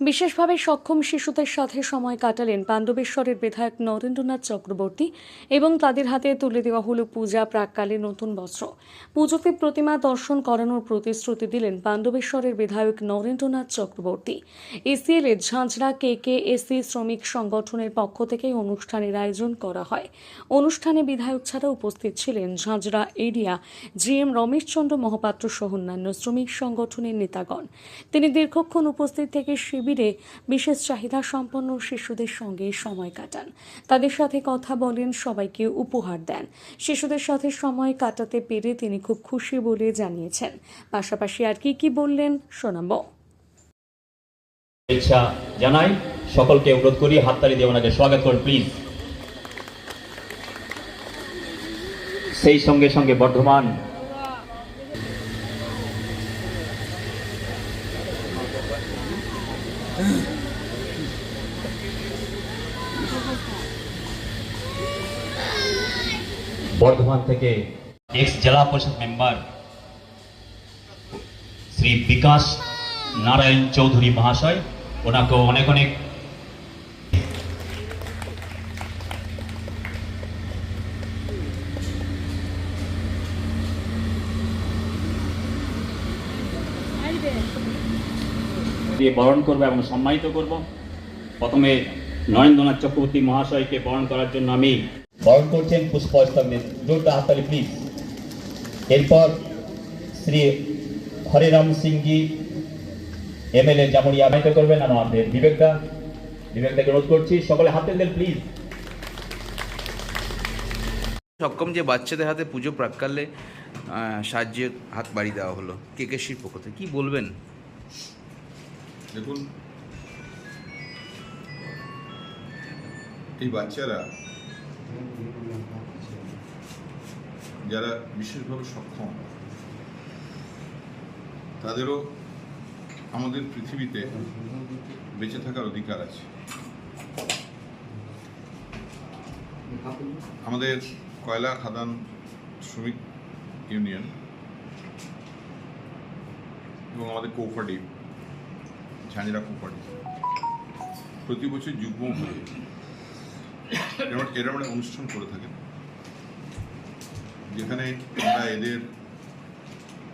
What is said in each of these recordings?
বিশেষভাবে সক্ষম শিশুদের সাথে সময় কাটালেন পাণ্ডবেশ্বরের বিধায়ক নরেন্দ্রনাথ চক্রবর্তী এবং তাদের হাতে তুলে দেওয়া হলো পূজা প্রাককালে নতুন বস্ত্র। পুজোতে প্রতিমা দর্শন করানোর প্রতিশ্রুতি দিলেন পাণ্ডবেশ্বরের বিধায়ক নরেন্দ্রনাথ চক্রবর্তী। এসিএল এর ঝাঁঝরা কে কে এসি শ্রমিক সংগঠনের পক্ষ থেকে অনুষ্ঠানের আয়োজন করা হয়। অনুষ্ঠানে বিধায়ক ছাড়া উপস্থিত ছিলেন ঝাঁঝরা এরিয়া জিএম রমেশচন্দ্র মহাপাত্র সহ অন্যান্য শ্রমিক সংগঠনের নেতাগণ। তিনি দীর্ঘক্ষণ উপস্থিত থেকে শিবিরে বিশেষ চাহিদা সম্পন্ন শিশুদের সঙ্গে সময় কাটান। তাদের সাথে কথা বলেন, সবাইকে উপহার দেন। শিশুদের সাথে সময় কাটাতে পেরে তিনি খুব খুশি বলে জানিয়েছেন। পাশাপাশি আর কি কি বললেন শোনাবো। জানাই। সকলকে অনুরোধ করি, হাততালি দিয়ে ওনাকে স্বাগত করুন প্লিজ সেই সঙ্গে সঙ্গে বর্ধমান বর্ধমান থেকে এক্স জেলা পরিষদ মেম্বার শ্রী বিকাশ নারায়ণ চৌধুরী মহাশয় ওনাকেও অনেক অনেক দিয়ে বরণ করব এবং সম্মানিত করব। প্রথমে নরেন্দ্রনাথ চক্রবর্তী মহাশয়কে বরণ করার জন্য আমি বরণ করছেন পুষ্পস্তম্ভে জোরদার হাততালি প্লিজ এরপর শ্রী হরিরাম সিংজি এমএলএ যেমনই আবাহিত করবেন আমাদের বিবেকদা। বিবেকদাকে অনুরোধ করছি সকলে হাতে দেন প্লিজ সক্ষম যে বাচ্চাদের হাতে পুজো প্রাককালে সাহায্যের হাত বাড়িয়ে দেওয়া হলো কে কে শির পক্ষ থেকে কী বলবেন? দেখুন। এই বাচ্চারা যারা বিশেষভাবে সক্ষম, তাদেরও আমাদের পৃথিবীতে বেঁচে থাকার অধিকার আছে। আমাদের কয়লা খাদান শ্রমিক ইউনিয়ন এবং আমাদের কোঅপারেটিভ ঝাঁঝরা কোম্পানি প্রতি বছর যুগ্মভাবে এরম- এরম একটা অনুষ্ঠান করে থাকেন। যেখানে আমরা এদের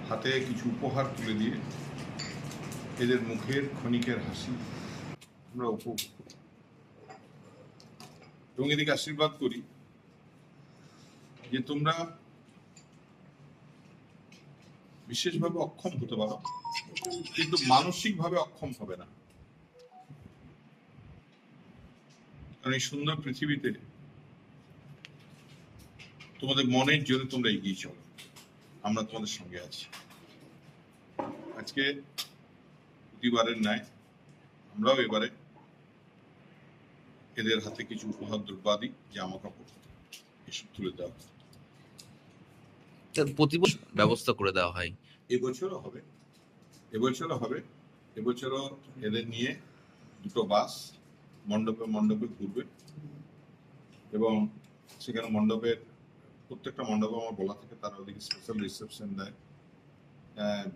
হাতে কিছু উপহার তুলে দিয়ে এদের মুখের ক্ষণিকের হাসি আমরা উপভোগ। এবং এদিকে আশীর্বাদ করি যে তোমরা বিশেষভাবে অক্ষম হতে পারো। কিন্তু মানসিকভাবে অক্ষম হবে না। কারণ এই সুন্দর পৃথিবীতে তোমাদের মনের জোরে তোমরা এগিয়ে চলো। আমরা তোমাদের সঙ্গে আছি। আজকে প্রতিবারের ন্যায় আমরাও এবারে এদের হাতে কিছু উপহার দ্রব্যাদি জামা কাপড় এসব তুলে দেওয়া হবে। তার প্রতি বছর ব্যবস্থা করে দেওয়া হয়। এবছরও হবে। এবছরও হবে। এবছরও এদের নিয়ে দুটো বাস মণ্ডপে মণ্ডপে ঘুরবে এবং সেখানে মণ্ডপের প্রত্যেকটা মণ্ডপে আমার বলা থাকে, তারা ওদিকে স্পেশাল রিসেপশন দেয়।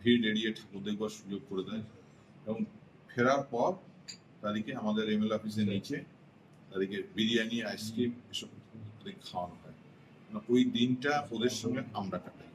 ভিড় এড়িয়ে ঠাকুর দেখবার সুযোগ করে দেয় এবং ফেরার পর তাদেরকে আমাদের এমএল অফিসের নিচে তাদেরকে বিরিয়ানি আইসক্রিম এসব খাওয়ানো হয়। মানে ওই দিনটা ওদের সঙ্গে আমরা কাটাই।